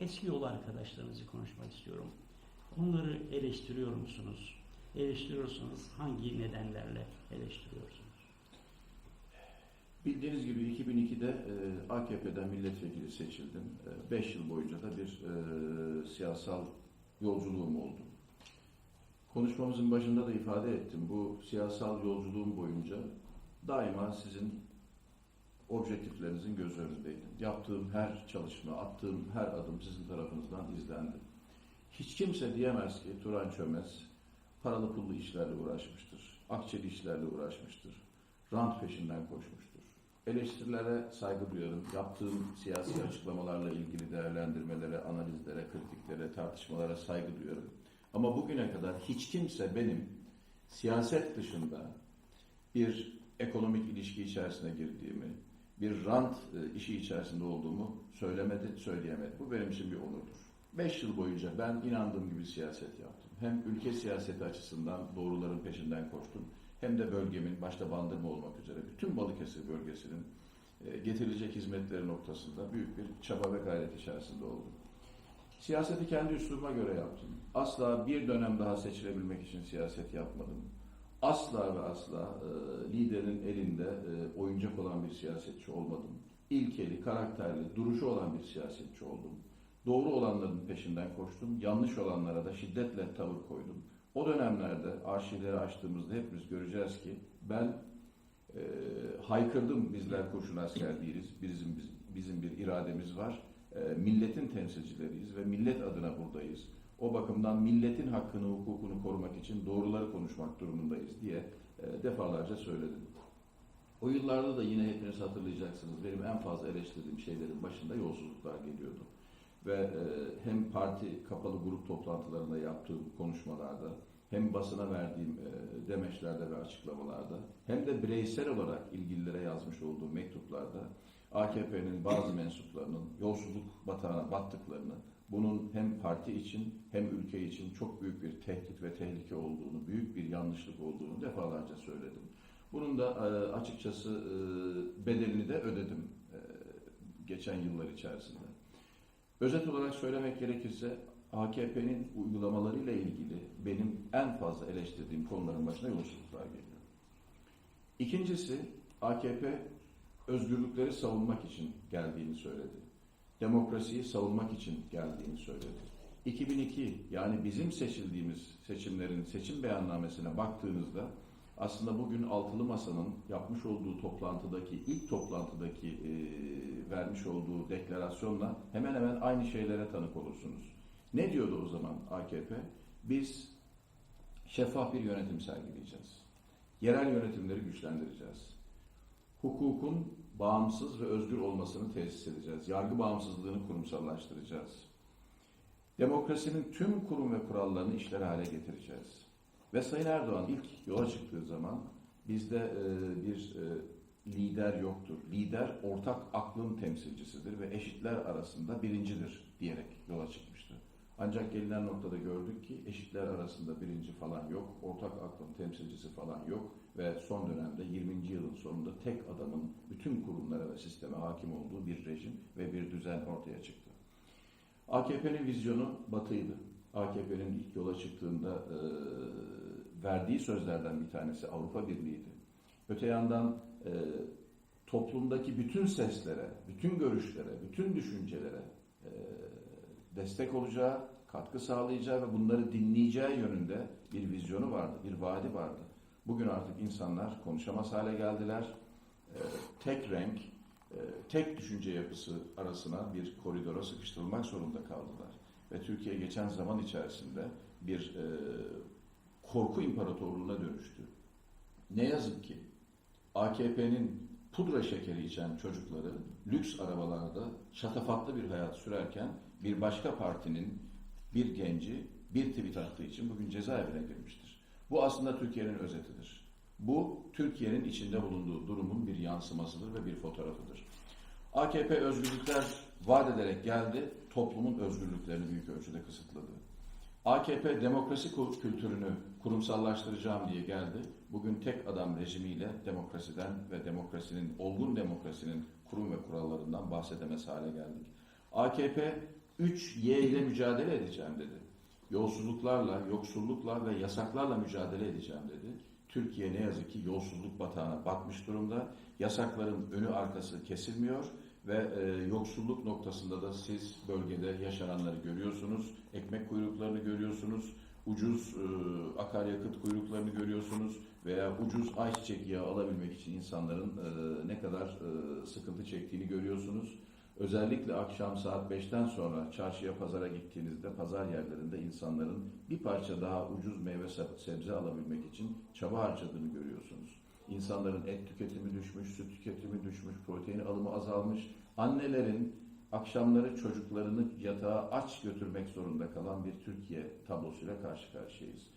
eski yol arkadaşlarınızı konuşmak istiyorum. Onları eleştiriyor musunuz? Eleştiriyorsanız hangi nedenlerle eleştiriyorsunuz? Bildiğiniz gibi 2002'de e, AKP'den milletvekili seçildim. 5 yıl boyunca da bir e, siyasal yolculuğum oldu. Konuşmamızın başında da ifade ettim. Bu siyasal yolculuğum boyunca daima sizin objektiflerinizin göz önündeydim. Yaptığım her çalışma, attığım her adım sizin tarafınızdan izlendi. Hiç kimse diyemez ki Turan Çömez paralı pullu işlerle uğraşmıştır. Akçeli işlerle uğraşmıştır. Rant peşinden koşmuştur. Eleştirilere saygı duyarım. Yaptığım siyasi açıklamalarla ilgili değerlendirmelere, analizlere, kritiklere, tartışmalara saygı duyarım. Ama bugüne kadar hiç kimse benim siyaset dışında bir ekonomik ilişki içerisine girdiğimi, bir rant e, işi içerisinde olduğumu söylemedi, söyleyemedi. Bu benim için bir onurdur. Beş yıl boyunca ben inandığım gibi siyaset yaptım. Hem ülke siyaseti açısından doğruların peşinden koştum, hem de bölgemin, başta Bandırma olmak üzere bütün Balıkesir bölgesinin e, getirilecek hizmetleri noktasında büyük bir çaba ve gayret içerisinde oldum. Siyaseti kendi üslubuma göre yaptım. Asla bir dönem daha seçilebilmek için siyaset yapmadım. Asla ve asla e, liderin elinde e, oyuncak olan bir siyasetçi olmadım. İlkeli, karakterli, duruşu olan bir siyasetçi oldum. Doğru olanların peşinden koştum. Yanlış olanlara da şiddetle tavır koydum. O dönemlerde arşivleri açtığımızda hepimiz göreceğiz ki ben e, haykırdım bizler kurşun asker değiliz. Bizim, bizim, bir irademiz var. E, milletin temsilcileriyiz ve millet adına buradayız. O bakımdan milletin hakkını, hukukunu korumak için doğruları konuşmak durumundayız diye e, defalarca söyledim. O yıllarda da yine hepiniz hatırlayacaksınız. Benim en fazla eleştirdiğim şeylerin başında yolsuzluklar geliyordu. Ve e, hem parti kapalı grup toplantılarında yaptığım konuşmalarda, hem basına verdiğim e, demeçlerde ve açıklamalarda, hem de bireysel olarak ilgililere yazmış olduğum mektuplarda AKP'nin bazı mensuplarının yolsuzluk batağına battıklarını, bunun hem parti için hem ülke için çok büyük bir tehdit ve tehlike olduğunu, büyük bir yanlışlık olduğunu defalarca söyledim. Bunun da e, açıkçası e, bedelini de ödedim e, geçen yıllar içerisinde. Özet olarak söylemek gerekirse AKP'nin uygulamalarıyla ilgili benim en fazla eleştirdiğim konuların başına yolsuzluklar geliyor. İkincisi AKP özgürlükleri savunmak için geldiğini söyledi. Demokrasiyi savunmak için geldiğini söyledi. 2002 yani bizim seçildiğimiz seçimlerin seçim beyannamesine baktığınızda aslında bugün Altılı Masa'nın yapmış olduğu toplantıdaki, ilk toplantıdaki e, vermiş olduğu deklarasyonla hemen hemen aynı şeylere tanık olursunuz. Ne diyordu o zaman AKP? Biz şeffaf bir yönetim sergileyeceğiz. Yerel yönetimleri güçlendireceğiz. Hukukun bağımsız ve özgür olmasını tesis edeceğiz. Yargı bağımsızlığını kurumsallaştıracağız. Demokrasinin tüm kurum ve kurallarını işler hale getireceğiz. Ve Sayın Erdoğan ilk yola çıktığı zaman bizde e, bir e, lider yoktur. Lider ortak aklın temsilcisidir ve eşitler arasında birincidir diyerek yola çıkmıştı. Ancak gelinen noktada gördük ki eşitler arasında birinci falan yok, ortak aklın temsilcisi falan yok ve son dönemde 20. yılın sonunda tek adamın bütün kurumlara ve sisteme hakim olduğu bir rejim ve bir düzen ortaya çıktı. AKP'nin vizyonu batıydı. AKP'nin ilk yola çıktığında e, verdiği sözlerden bir tanesi Avrupa Birliği'ydi. Öte yandan e, toplumdaki bütün seslere, bütün görüşlere, bütün düşüncelere e, destek olacağı, katkı sağlayacağı ve bunları dinleyeceği yönünde bir vizyonu vardı, bir vaadi vardı. Bugün artık insanlar konuşamaz hale geldiler. E, tek renk, e, tek düşünce yapısı arasına bir koridora sıkıştırılmak zorunda kaldılar. Ve Türkiye geçen zaman içerisinde bir e, korku imparatorluğuna dönüştü. Ne yazık ki AKP'nin pudra şekeri içen çocukları lüks arabalarda şatafatlı bir hayat sürerken bir başka partinin bir genci bir tweet attığı için bugün cezaevine girmiştir. Bu aslında Türkiye'nin özetidir. Bu Türkiye'nin içinde bulunduğu durumun bir yansımasıdır ve bir fotoğrafıdır. AKP özgürlükler vaat ederek geldi, toplumun özgürlüklerini büyük ölçüde kısıtladı. AKP demokrasi kültürünü kurumsallaştıracağım diye geldi. Bugün tek adam rejimiyle demokrasiden ve demokrasinin, olgun demokrasinin kurum ve kurallarından bahsedemez hale geldik. AKP 3 Y ile mücadele edeceğim dedi. Yolsuzluklarla, yoksullukla ve yasaklarla mücadele edeceğim dedi. Türkiye ne yazık ki yolsuzluk batağına batmış durumda. Yasakların önü arkası kesilmiyor ve e, yoksulluk noktasında da siz bölgede yaşananları görüyorsunuz. Ekmek kuyruklarını görüyorsunuz. Ucuz e, akaryakıt kuyruklarını görüyorsunuz veya ucuz ayçiçek yağı alabilmek için insanların e, ne kadar e, sıkıntı çektiğini görüyorsunuz. Özellikle akşam saat 5'ten sonra çarşıya pazara gittiğinizde pazar yerlerinde insanların bir parça daha ucuz meyve se- sebze alabilmek için çaba harcadığını görüyorsunuz. İnsanların et tüketimi düşmüş, süt tüketimi düşmüş, protein alımı azalmış. Annelerin akşamları çocuklarını yatağa aç götürmek zorunda kalan bir Türkiye tablosuyla karşı karşıyayız.